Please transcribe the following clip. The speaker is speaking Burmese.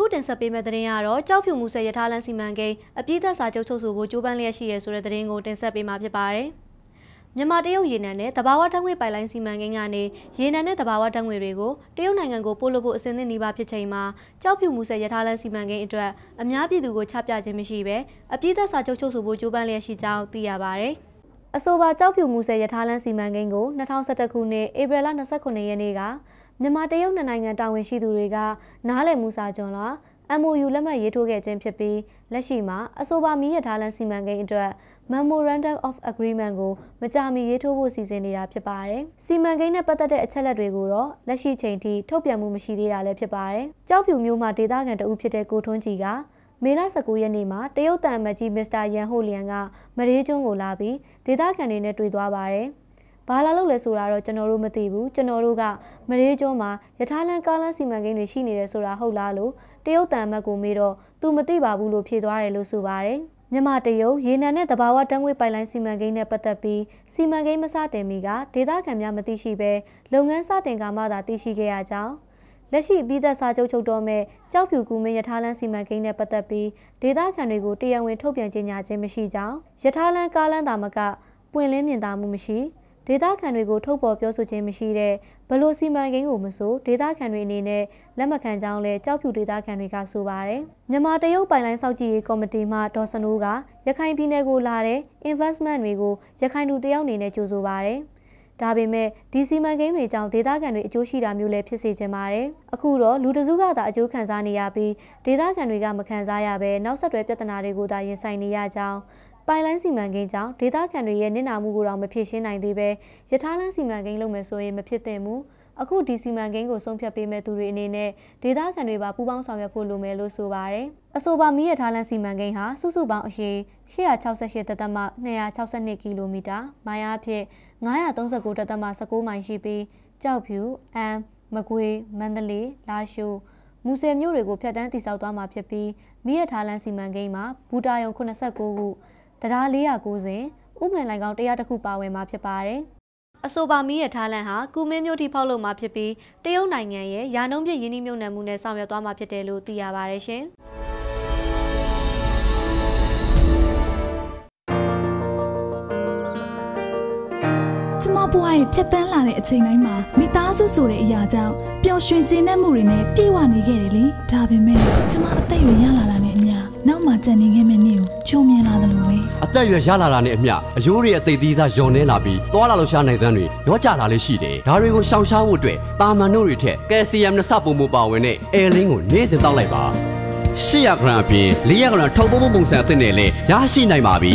အခုတင်ဆက်ပေးမယ့်သတင်းကတော့ကြောက်ဖြူမှုဆက်ရထားလန်းစီမံကိန်းအပြည့်သက်စာချုပ်ချုပ်ဆိုဖို့ကြိုးပမ်းလျက်ရှိရဆိုတဲ့သတင်းကိုတင်ဆက်ပေးမှာဖြစ်ပါတယ်။မြန်မာတရုတ်ရေနံနဲ့တဘာဝဓာတ်ငွေပိုက်လိုင်းစီမံကိန်းကနေရေနံနဲ့တဘာဝဓာတ်ငွေတွေကိုတရုတ်နိုင်ငံကိုပို့လို့ဖို့အစဉ်သင့်နေပါဖြစ်ချိန်မှာကြောက်ဖြူမှုဆက်ရထားလန်းစီမံကိန်းအတွက်အများပြည်သူကိုချပြခြင်းမရှိဘဲအပြည့်သက်စာချုပ်ချုပ်ဆိုဖို့ကြိုးပမ်းလျက်ရှိကြောင်းသိရပါတယ်။ အဆိုပါကြောက်ဖြူမှုဆက်ရထားလန်းစီမံကိန်းကို2011ခုနှစ်ဧပြီလ29ရက်နေ့ကမြန်မာတရုတ်နိုင်ငံတာဝန်ရှိသူတွေကနားလည်မှုစာချုပ်လား MOU လက်မှတ်ရေးထိုးခဲ့ခြင်းဖြစ်ပြီးလက်ရှိမှာအဆိုပါမီးရထားလမ်းစီမံကိန်းအတွက် Memorandum of Agreement ကိုမကြာမီရေးထိုးဖို့စီစဉ်နေတာဖြစ်ပါတယ်။စီမံကိန်းနဲ့ပတ်သက်တဲ့အချက်လက်တွေကိုတော့လက်ရှိချိန်ထိထုတ်ပြန်မှုမရှိသေးတာလည်းဖြစ်ပါတယ်။ကြောက်ဖြူမျိုးမှာဒေသခံတအုပ်ဖြစ်တဲ့ကိုထွန်းကြည်က မေလ19ရက်နေ့မှာတရုတ်တန်မကြီးမစ္စတာယန်ဟိုလျန်ကမရေးကျွန်းကိုလာပြီးဒေသခံတွေနဲ့တွေ့သွားပါတယ်။ဘာလာလို့လဲဆိုတာတော့ကျွန်တော်တို့မသိဘူးကျွန်တော်တို့ကမရေးကျွန်းမှာယထာလန်ကားလန်စီမံကိန်းတွေရှိနေတယ်ဆိုတာဟုတ်လားလို့တရုတ်တန်မတ်ကိုမေးတော့သူမသိပါဘူးလို့ဖြေသွားတယ်လို့ဆိုပါတယ်မြန်မာတရုတ်ရေနံနဲ့တဘာဝတန်းငွေပိုင်လိုင်းစီမံကိန်းနဲ့ပတ်သက်ပြီးစီမံကိန်းမစတင်မီကဒေသခံများမသိရှိဘဲလုပ်ငန်းစတင်ကမှသာသိရှိခဲ့ရကြောင်း လက်ရှိပြီးသက်စာချုပ်ချုပ်တော်မဲ့ကြောက်ဖြူကူမင်းရထားလန်းစီမံကိန်းနဲ့ပတ်သက်ပြီးဒေသခံတွေကိုတရားဝင်ထုတ်ပြန်ကြေညာခြင်းမရှိကြောင်းရထားလန်းကားလန်းတာမကပွင့်လင်းမြင်သာမှုမရှိဒေသခံတွေကိုထုတ်ဖော်ပြောဆိုခြင်းမရှိတဲ့ဘလို့စီမံကိန်းကိုမဆိုဒေသခံတွေအနေနဲ့လက်မခံကြောင်းလဲကြောက်ဖြူဒေသခံတွေကဆိုပါတယ်။မြန်မာတရုတ်ပိုင်လိုင်းစောက်ကြည့်ရေးကော်မတီမှဒေါ်စနိုးကရခိုင်ပြည်နယ်ကိုလာတဲ့ investment တွေကိုရခိုင်လူတယောက်အနေနဲ့ကြိုဆိုပါတယ်။ ဒါပေမဲ့ဒီစီမံကိန်းတွေကြောင့်ဒေသခံတွေအကျိုးရှိတာမျိုးလည်းဖြစ်စေချင်ပါတယ်။အခုတော့လူတစုကသာအကျိုးခံစားနေရပြီးဒေသခံတွေကမခံစားရဘဲနောက်ဆက်တွဲပြဿနာတွေကိုသာရင်ဆိုင်နေရကြောင်းပိုင်လိုင်းစီမံကိန်းကြောင့်ဒေသခံတွေရဲ့နစ်နာမှုကိုတော့မဖြစ်ရှင်းနိုင်သေးပဲရထားလမ်းစီမံကိန်းလုပ်မယ်ဆိုရင်မဖြစ်သင့်ဘူး အခုဒီစီမံကိန်းကိုဆုံးဖြတ်ပေးမဲ့သူတွေအနေနဲ့ဒေသခံတွေပါပူးပေါင်းဆောင်ရွက်ဖို့လိုမယ်လို့ဆိုပါတယ်။အဆိုပါမီးရထားလမ်းစီမံကိန်းဟာစုစုပေါင်းအရှည်868တသမ262ကီလိုမီတာမိုင်အားဖြင့်939တသမ19မိုင်ရှိပြီးကြောက်ဖြူအမ်မကွေးမန္တလေးလာရှိုးမူဆယ်မြို့တွေကိုဖျက်တမ်းတိစောက်သွားမှာဖြစ်ပြီးမိရထားလန်းစီမံကိန်းမှာဘူတာယုံ89ခုတရား490ဥမှန်လိုင်ကောင်တရားတစ်ခုပါဝင်မှာဖြစ်ပါတယ်။ အဆိုပါမီးရထားလန်ဟာကုမင်းမျိုးထိဖောက်လုပ်မှာဖြစ်ပြီးတရုတ်နိုင်ငံရဲ့ယာနှုံးပြည့်ရင်းနှီးမြှုပ်နှံမှုနဲ့ဆောင်ရွက်သွားမှာဖြစ်တယ်လို့သိရပါတယ်ရှင်။ကျမဘွားရဲ့ဖြတ်တန်းလာတဲ့အချိန်တိုင်းမှာမိသားစုဆိုတဲ့အရာကြောင့်ပျော်ရွှင်ခြင်းနဲ့မှုတွေနဲ့ပြည့်ဝနေခဲ့တယ်လေဒါပေမဲ့ကျမအသက်အရွယ်ရလာတာနဲ့အမျှ နောက်မှကြံနေခဲ့မယ့်နေ့ကိုချုံမြင်လာသလိုပဲအသက်အရွယ်ရလာတာနဲ့အမျှအယိုးတွေအသေးသေးစားယွန်နေလာပြီးသွာလာလို့ရှာနိုင်တဲ့တွေရောကြလာလေးရှိတယ်ဒါတွေကိုရှောင်ရှားဖို့အတွက်တာမန်တို့တွေထက်ကယ်ဆီယမ်နဲ့စပုံမပါဝင်တဲ့အဲလင်းကိုနေ့စဉ်တောက်လိုက်ပါ800ဂရမ်အပြင်400ဂရမ်ထုံပုံပုံပုံစံအသစ်နဲ့လည်းရရှိနိုင်ပါပြီ